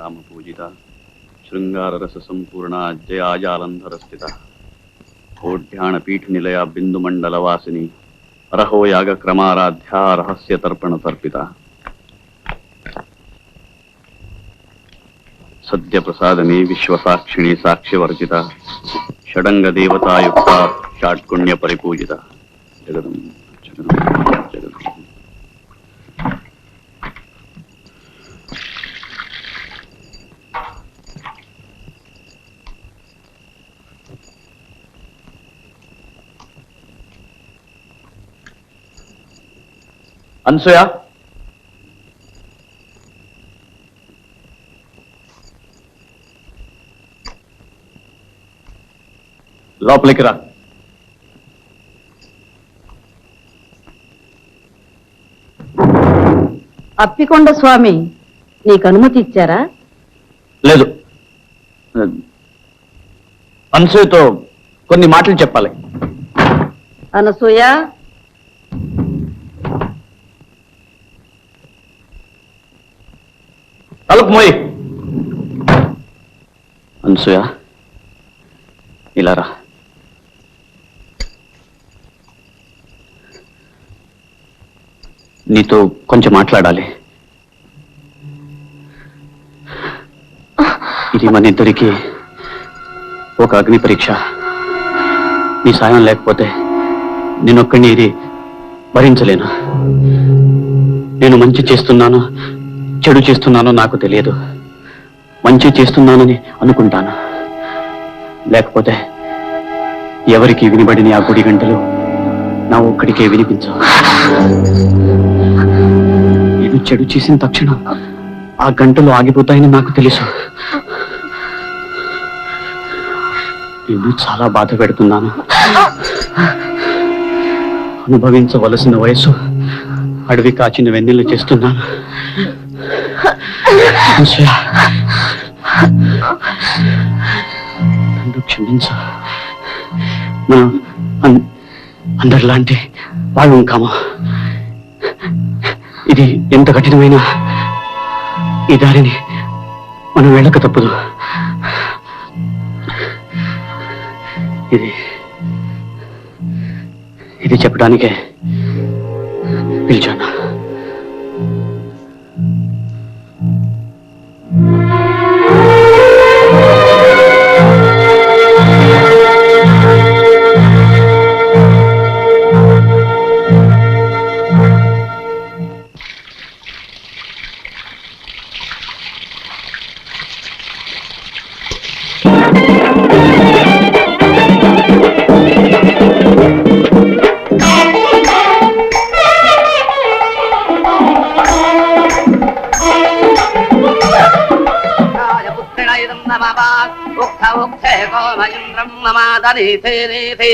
ರಾಮಪೂಜಿತ ಶೃಂಗಾರರಸ ಸಂಪೂರ್ಣ ಜಯಾಜಾಲಂಧರ ಸ್ಥಿತ. ಕೋಢ್ಯಾಣ ಪೀಠ ನಿಲಯ ಬಿಂದು ಮಂಡಲ ವಾಸಿನಿ ಅರಹೋ ಯಾಗ ಕ್ರಮಾರಾಧ್ಯ ರಹಸ್ಯ ತರ್ಪಣ ತರ್ಪಿತ. ಸದ್ಯ ಪ್ರಸಾದನಿ ಪ್ರಸಾದನೆ ವಿಶ್ವಸಾಕ್ಷಿಣಿ ಸಾಕ್ಷ್ಯವರ್ಜಿತ ಷಡಂಗ ದೇವತಾಯುಕ್ತ ಷಾಟ್ಕುಣ್ಯ ಪರಿಪೂಜಿತ. ಜಗದಂ ಜಗದಂ. అనసూయ లోపలికి రా అప్పికొండ స్వామి నీకు అనుమతి ఇచ్చారా? లేదు. అనసూయతో కొన్ని మాటలు చెప్పాలి. అనసూయ తలుపు మోయి. అనసూయ ఇలా రా నీతో కొంచెం మాట్లాడాలి. ఇది మన ఇద్దరికి ఒక అగ్ని పరీక్ష. నీ సాయం లేకపోతే నేనొక్కడిని ఇది భరించలేను. నేను మంచి చేస్తున్నాను. చెడు చేస్తున్నానో నాకు తెలియదు. మంచి చేస్తున్నానని అనుకుంటాను. లేకపోతే ఎవరికి వినబడిన ఆ గుడి గంటలు నా ఒక్కడికే వినిపించవు. నేను చెడు చేసిన తక్షణం ఆ గంటలు ఆగిపోతాయని నాకు తెలుసు. నేను చాలా బాధ పెడుతున్నాను. అనుభవించవలసిన వయసు అడవి కాచిన వెన్నెలు చేస్తున్నాను. అనసూయ, నన్ను క్షమించు. మనం అందరిలాంటి వాళ్ళం కాము. ఇది ఎంత కఠినమైన ఈ దారిని మనం వెళ్ళక తప్పదు. ఇది ఇది చెప్పడానికే పిలిచాను. మమాదరీతే రీతే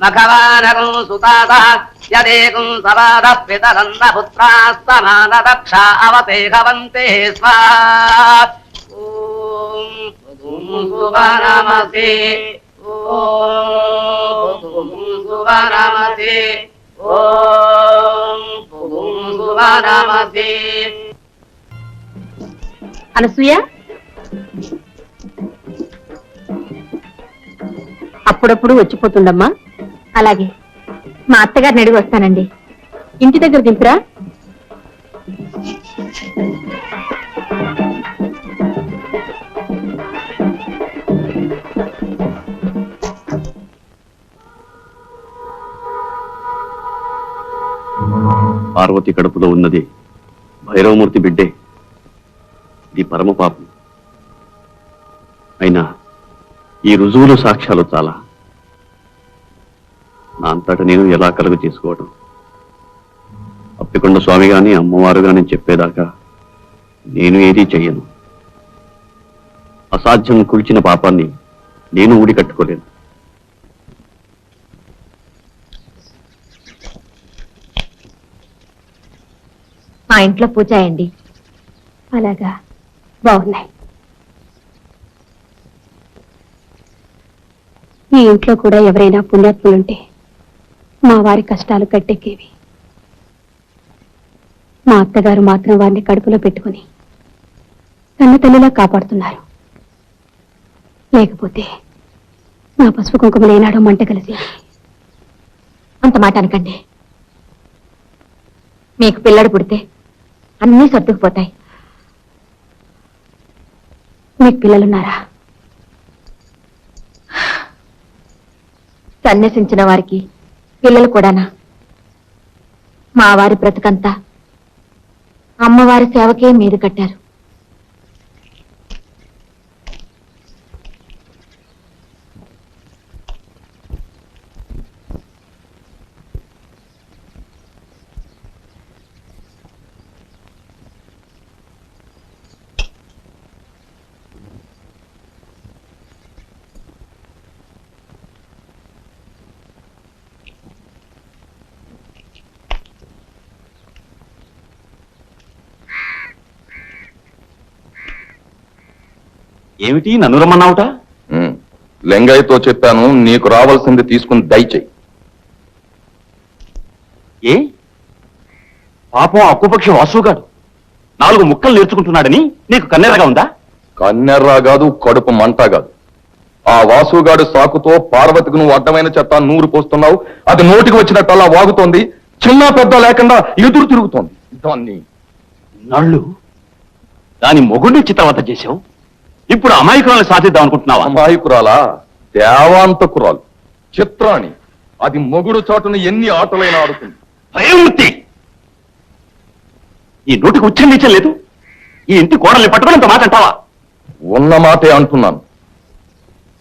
మఖవానకం సుతాత యదేకం సవాద పితరంద పుత్రాస్తమాన దక్ష అవతే భవంతే ఓం సువనమసి ఓం సువనమసి ఓం సువనమసి అనసూయ? అప్పుడప్పుడు వచ్చిపోతుండమ్మా అలాగే. మా అత్తగారిని అడిగి వస్తానండి. ఇంటి దగ్గర దింపురా. పార్వతి కడుపులో ఉన్నది. భైరవమూర్తి బిడ్డే. ఇది పరమ పాపం అయినా ఈ రుజువులు సాక్ష్యాలు చాలా. నా అంతట నేను ఎలా కలుగు చేసుకోవడం అప్పికొండ స్వామి గాని అమ్మవారు గాని చెప్పేదాకా నేను ఏదీ చెయ్యను. అసాధ్యం కుల్చిన పాపాన్ని నేను ఊడి కట్టుకోలేను. మా ఇంట్లో పూజ అయ్యండి. అలాగా. బాగున్నాయి. ఈ ఇంట్లో కూడా ఎవరైనా పుణ్యాత్ములుంటే మా వారి కష్టాలు కట్టెక్కేవి. మా అత్తగారు మాత్రం వారిని కడుపులో పెట్టుకుని కన్న తల్లిలా కాపాడుతున్నారు. లేకపోతే నా పసుపు కుంకుమలు ఏనాడో మంట కలిసి అంత మాట అనకండి. మీకు పిల్లడు పుడితే అన్నీ సర్దుకుపోతాయి. మీకు పిల్లలున్నారా? సన్యసించిన వారికి పిల్లలు కూడానా? మా వారి అమ్మవారి సేవకే మీరు కట్టారు. ఏమిటి? నన్ను రమ్మన్నావుట? ఉమ్. లింగయ్యతో చెప్పాను నీకు రావాల్సింది తీసుకుని దయచేయి. ఏ? పాపం అక్కుపక్షి వాసుగాడు నాలుగు ముక్కలు నేర్చుకుంటున్నాడని నీకు కన్నెరగా ఉందా? కన్నెర్రా కాదు కడుపు మంట కాదు. ఆ వాసుగాడు సాకుతో పార్వతికి నువ్వు అడ్డమైన చెత్త నూరు పోస్తున్నావు. అది నోటికి వచ్చినట్టు అలా వాగుతోంది. చిన్న పెద్ద లేకుండా ఎదురు తిరుగుతోంది. దాన్ని నళ్ళు దాని మొగుడిని చిత్రవత చేశావు. ఇప్పుడు అమాయకురాలను సాధిద్దాం అనుకుంటున్నావా? అమాయకురాలా? దేవాంతకురాలు. చిత్రాణి. అది మొగుడు చాటును ఎన్ని ఆటలైనా ఆడుతుంది. భయమూర్తి ఈ నోటికి ఉచ్చరించలేదు లేదు. ఈ ఇంటి కోడల్ని పట్టుకుని ఇంత మాట అంటావా? ఉన్న మాటే అంటున్నాను.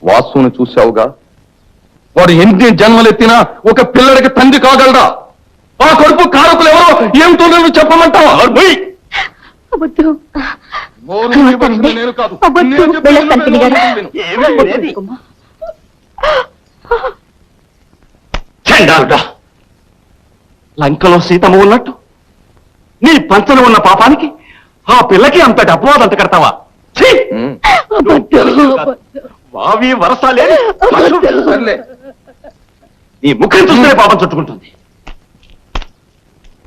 వాసుని చూశావుగా? వాడు ఎన్ని జన్మలెత్తినా ఒక పిల్లడికి తండ్రి కాగలడా? ఆ కడుపు కారకులు ఎవరో ఏమిటో నువ్వు చెప్పమంటావా? లంకలో సీతమ్మ ఉన్నట్టు? నీ పంచన ఉన్న పాపానికి ఆ పిల్లకి అంతటి అపవాదం అంత కడతావా? వావి వరసాలే నీ ముఖం చూస్తేనే పాపం చుట్టుకుంటుంది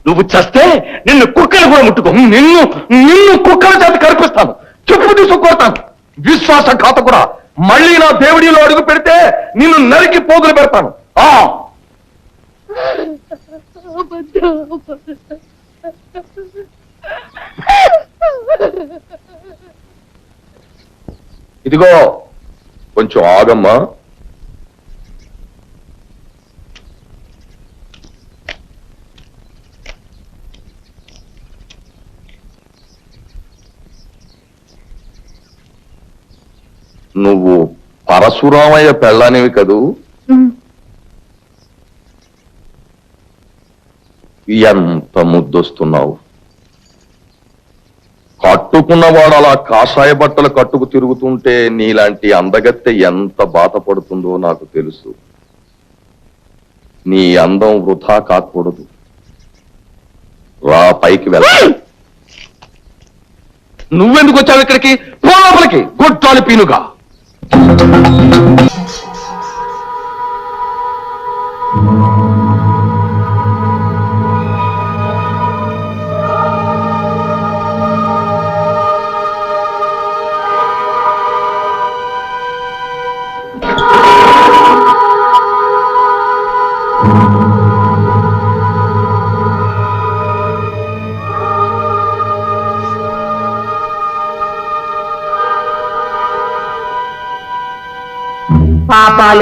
నువ్వు చస్తే నిన్ను కుక్కలు కూడా ముట్టుకో. నిన్ను నిన్ను కుక్కల చేత కనిపిస్తాను చెప్పు తీసుకొడతాను విశ్వాస ఖాత కూడా మళ్ళీ నా దేవుడిలో అడుగు పెడితే నిన్ను నరికి పోగులు పెడతాను. ఆ! ఇదిగో కొంచెం ఆగమ్మా. నువ్వు పరశురామయ్య పెళ్ళానివి కదూ? ఎంత ముద్దొస్తున్నావు? కట్టుకున్నవాడు అలా కాషాయ బట్టలు కట్టుకు తిరుగుతుంటే నీలాంటి అందగత్తె ఎంత బాధపడుతుందో నాకు తెలుసు. నీ అందం వృధా కాకూడదు. రా పైకి వెళ్ళ. నువ్వెందుకు వచ్చావు ఇక్కడికి? పో లోపలికి. గొట్టాలి పీనుగా. Thank you.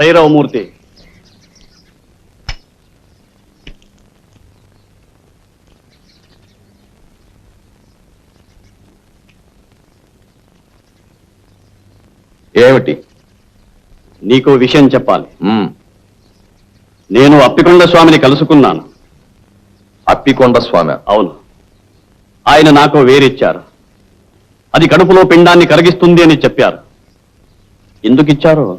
భైరవమూర్తి ఏమిటి? నీకు విషయం చెప్పాలి. నేను అప్పికొండ స్వామిని కలుసుకున్నాను. అప్పికొండ స్వామి. అవును. ఆయన నాకు వేరిచ్చారు. అది కడుపులో పిండాన్ని కరిగిస్తుంది అని చెప్పారు. ఎందుకు ఇచ్చారో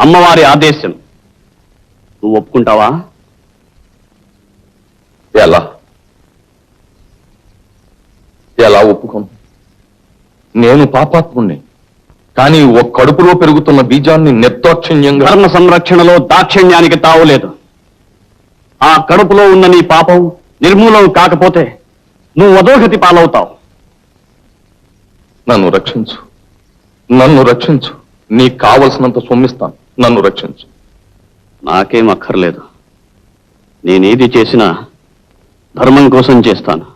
అమ్మవారి ఆదేశం. నువ్వు ఒప్పుకుంటావా? ఎలా? ఎలా ఒప్పుకోను? నేను పాపాత్ముణ్ణి కానీ ఓ కడుపులో పెరుగుతున్న బీజాన్ని నిర్దాక్షిణ్యంగా ధర్మ సంరక్షణలో దాక్షిణ్యానికి తావులేదు ఆ కడుపులో ఉన్న నీ పాపం నిర్మూలం కాకపోతే నువ్వు అధోగతి పాలవుతావు. నన్ను రక్షించు. నన్ను రక్షించు. నీకు కావలసినంత సొమ్మిస్తాను. నన్ను రక్షించు. నాకేం అక్కర్లేదు. నేనేది చేసినా ధర్మం కోసం చేస్తాను.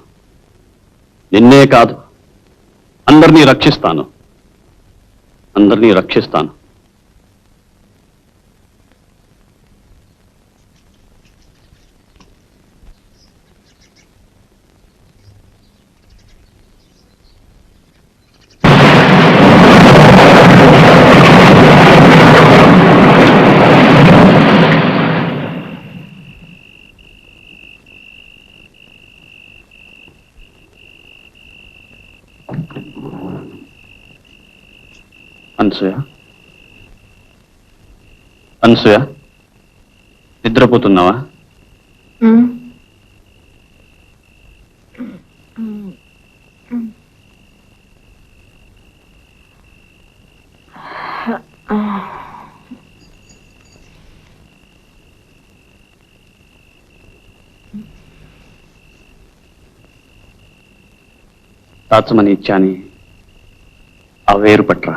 నిన్నే కాదు అందరినీ రక్షిస్తాను. అందరినీ రక్షిస్తాను అనసూయ అనసూయ నిద్రపోతున్నావా? దాచమని ఇచ్చాని ఆ వేరు పట్రా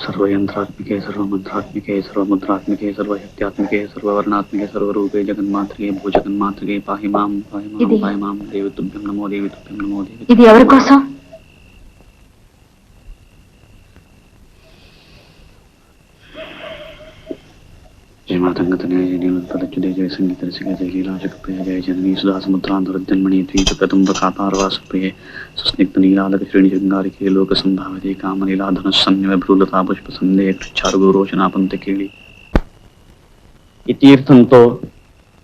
సర్వయంత్రాత్మికే సర్వమంత్రాత్మికే సర్వముద్రాత్మికే సర్వశక్త్యాత్మికే సర్వవర్ణాత్మికే సర్వరూపే జగన్మాత్రికే భూజగన్మాత్రికే పాహి మాం పాహి మాం పాహి మాం దేవితుభ్యం నమో దేవితుభ్యం నమో దేవి ఇది ఎవరి కోసం? नीलतलच्युते जय संगीत रसिके जय लीलाजगप्रिय जय जननी सुधा समुद्रान्तरजन्मणि द्वीपकदम्ब कापारवासप्रिये सुस्निग्ध नीलालक श्रेणिजङ्गारिके लोकसम्भावते कामलीलाधनः भ्रूलता पुष्पसन्देह చారుగురోచనాపంత కేళి ఈ తీర్థంతో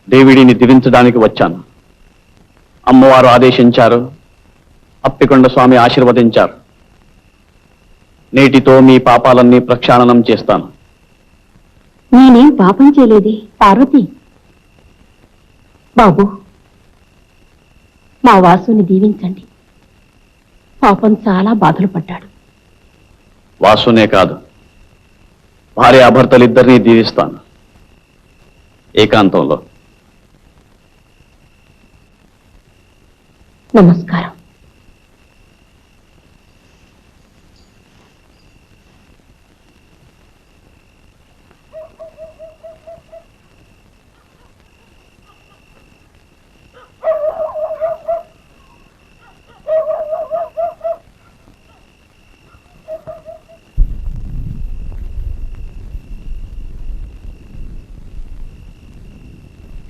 దేవిడిని దివించడానికి వచ్చాను అమ్మవారు ఆదేశించారు అప్పికొండ స్వామి ఆశీర్వదించారు నేటితో మీ పాపాలన్నీ ప్రక్షాళనం చేస్తాను నేనేం పాపం చేయలేదే పార్వతి బాబు మా వాసుని దీవించండి. పాపం చాలా బాధలు పడ్డాడు. వాసునే కాదు భార్యాభర్తలిద్దరినీ దీవిస్తాను ఏకాంతంలో. నమస్కారం.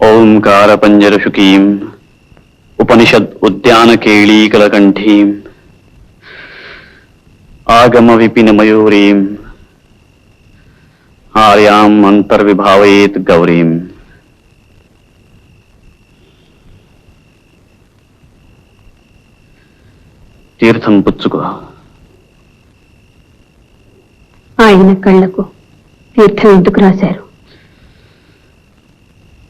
ఓంకార పంజరశుకీం ఉపనిషద్ ఉద్యాన కేళీకలకంఠీం ఆగమ విపిన మయూరీం ఆర్యాం అంతర్విభావయేత్ గౌరీం తీర్థం పుచ్చుకో ఆయన కళ్ళకు తీర్థం ఎందుకు రాశారు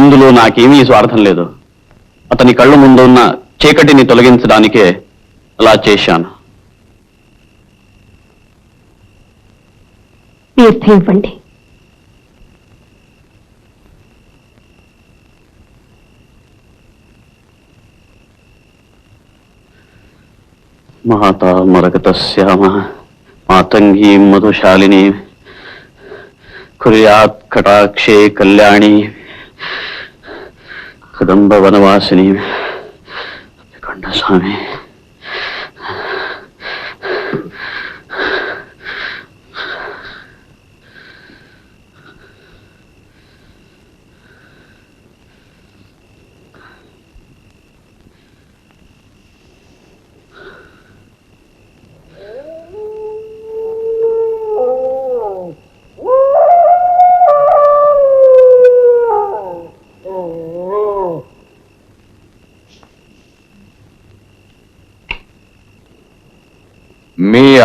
ఇందులో నాకేమీ స్వార్థం లేదు. అతని కళ్ళ ముందు ఉన్న చీకటిని తొలగించడానికే అలా చేశాను. తీర్థం ఇవ్వండి మాతా మరకతశ్యామ మాతంగీ మధుశాలిని కుర్యాత్ కటాక్షే కళ్యాణి. కదంబ వనవాసిని కొండ స్వామి